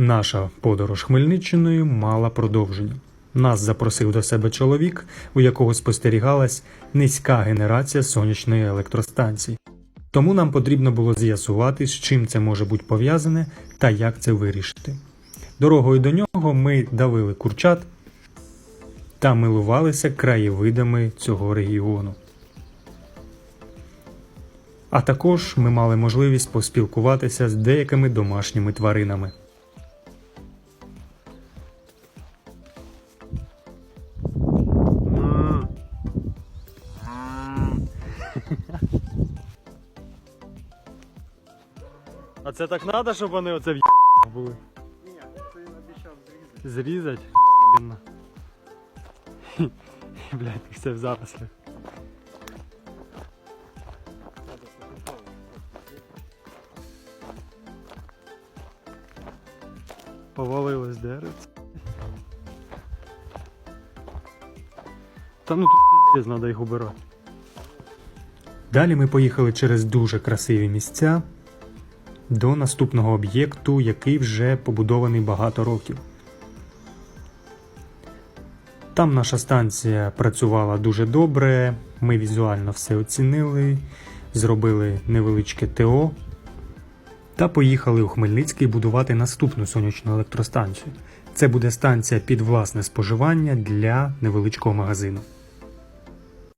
Наша подорож Хмельниччиною мала продовження. Нас запросив до себе чоловік, у якого спостерігалась низька генерація сонячної електростанції. Тому нам потрібно було з'ясувати, з чим це може бути пов'язане та як це вирішити. Дорогою до нього ми давили курчат та милувалися краєвидами цього регіону. А також ми мали можливість поспілкуватися з деякими домашніми тваринами. А це так треба, щоб вони оце в були? Ні, це він обіцяв зрізати. Зрізать? І все в зарослях. Повалилось деревце. Та ну тут піздець, треба їх убирати. Далі ми поїхали через дуже красиві місця до наступного об'єкту, який вже побудований багато років. Там наша станція працювала дуже добре, ми візуально все оцінили, зробили невеличке ТО та поїхали у Хмельницький будувати наступну сонячну електростанцію. Це буде станція під власне споживання для невеличкого магазину.